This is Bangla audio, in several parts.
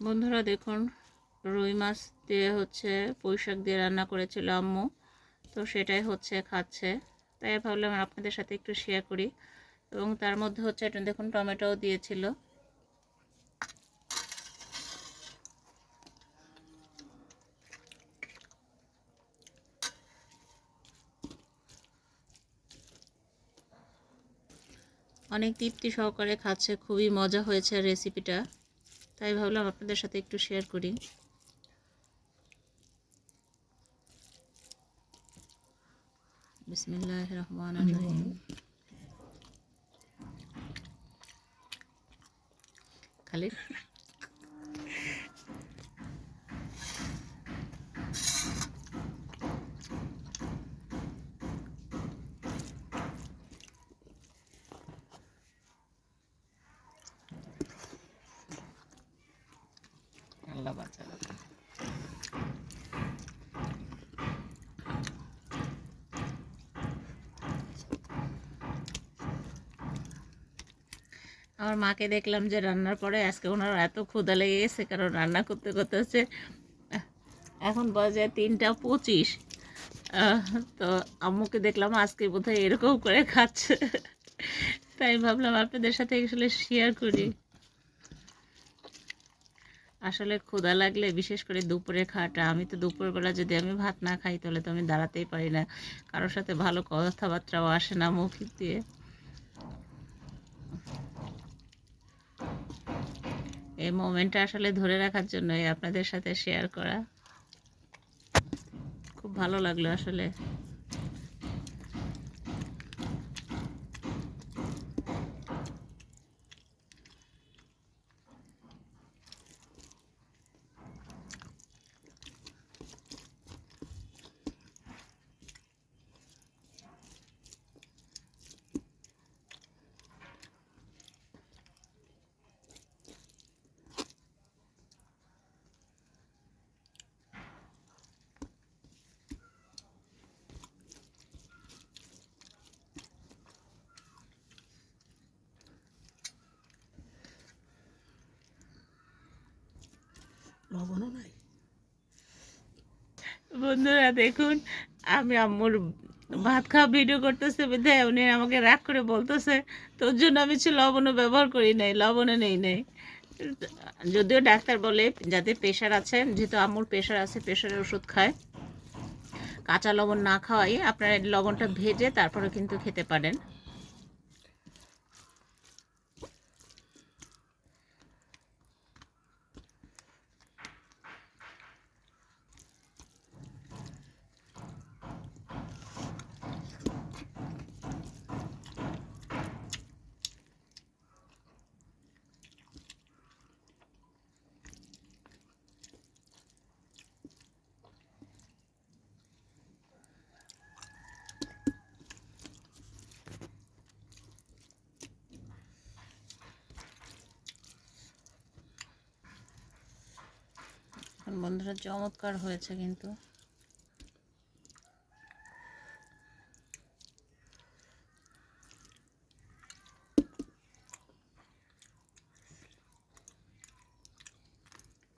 বন্ধুরা দেখুন, রুই মাছ দিয়ে হচ্ছে পুঁই শাক দিয়ে রান্না করেছিল আম্মু। তো সেটাই হচ্ছে খাচ্ছে। তাই ভাবলাম আপনাদের সাথে একটু শেয়ার করি। এবং তার মধ্যে হচ্ছে দেখুন, টমেটোও দিয়েছিল। অনেক তৃপ্তি সহকারে খাচ্ছে, খুবই মজা হয়েছে রেসিপিটা তাই ভাবলাম আপনাদের সাথে একটু শেয়ার করি। বিসমিল্লাহ রহমান রহিম খালি আমার মাকে দেখলাম যে রান্নার পরে, আজকে ওনার এত ক্ষুধা লেগে গেছে, কারণ রান্না করতে করতে হচ্ছে এখন বাজে তিনটা পঁচিশ। তো আম্মুকে দেখলাম আজকে বোধহয় এরকম করে খাচ্ছে। তাই ভাবলাম আপনাদের সাথে আসলে শেয়ার করি। আসলে ক্ষুধা লাগলে বিশেষ করে দুপুরে খাওয়াটা, আমি তো দুপুরবেলা যদি আমি ভাত না খাই তাহলে তো আমি দাঁড়াতেই পারি না। কারোর সাথে ভালো কথাবার্তাও আসে না মুখ দিয়ে। এই মোমেন্টটা আসলে ধরে রাখার জন্যই আপনাদের সাথে শেয়ার করা। খুব ভালো লাগল আসলে। লবণও নাই। বন্ধুরা দেখুন, আমি আম্মুর ভাত খাওয়া ভিডিও করতেছে বিধায় উনি আমাকে রাগ করে বলতেছে, তোর জন্য আমি কিছু লবণও ব্যবহার করি নাই, লবণও নেই নাই। যদিও ডাক্তার বলে, যাতে প্রেশার আছে, যেহেতু আম্মুর প্রেশার আছে প্রেশারের ওষুধ খায়। কাঁচা লবণ না খাওয়াই, আপনারা লবণটা ভেজে তারপরে কিন্তু খেতে পারেন। বন্ধুরা চমৎকার হয়েছে কিন্তু।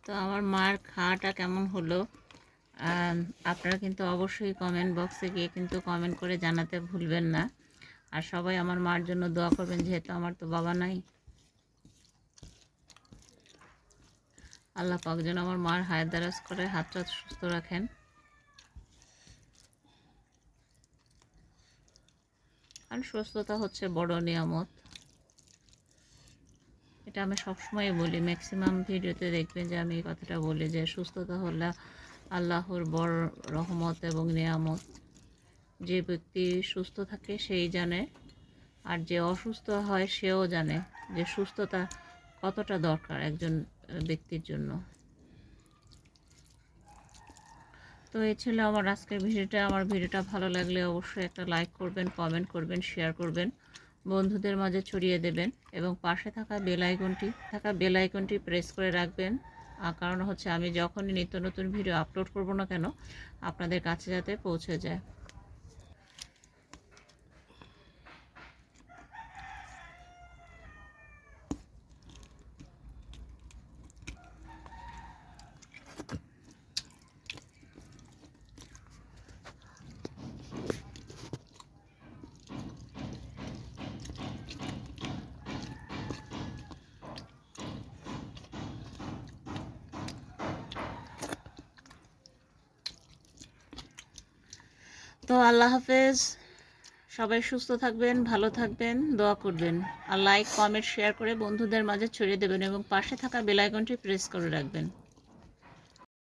তো আমার মার খাওয়াটা কেমন হলো? আপনারা কিন্তু অবশ্যই কমেন্ট বক্সে গিয়ে কিন্তু কমেন্ট করে জানাতে ভুলবেন না। আর সবাই আমার মার জন্য দোয়া করবেন, যেহেতু আমার তো বাবা নাই। আল্লাহ পাক যেন আমার মার হায়াত দারাজ করে হাতটা সুস্থ রাখেন। আর সুস্থতা হচ্ছে বড় নিয়ামত। এটা আমি সবসময় বলি ম্যাক্সিমাম ভিডিওতে দেখবেন যে আমি এই কথাটা বলি যে সুস্থতা হলো আল্লাহর বড় রহমত এবং নিয়ামত। যে ব্যক্তি সুস্থ থাকে সেই জানে, আর যে অসুস্থ হয় সেও জানে যে সুস্থতা কতটা দরকার। একজন ব্যক্তির জন্য। তো এই ছিল আমার আজকের ভিডিওটা। আমার ভিডিওটা ভালো লাগলে অবশ্যই একটা লাইক করবেন কমেন্ট করবেন শেয়ার করবেন, বন্ধুদের মাঝে ছড়িয়ে দেবেন এবং পাশে থাকা বেল আইকনটি থাকা বেল আইকনটি প্রেস করে রাখবেন। কারণ হচ্ছে আমি যখনই নিত্য নতুন ভিডিও আপলোড করব না কেন, আপনাদের কাছে যাতে পৌঁছে যায়। তো আল্লাহ হাফেজ। সবাই সুস্থ থাকবেন, ভালো থাকবেন, দোয়া করবেন। আর লাইক কমেন্ট শেয়ার করে বন্ধুদের মাঝে ছড়িয়ে দেবেন এবং পাশে থাকা বেলাইকনটি প্রেস করে রাখবেন।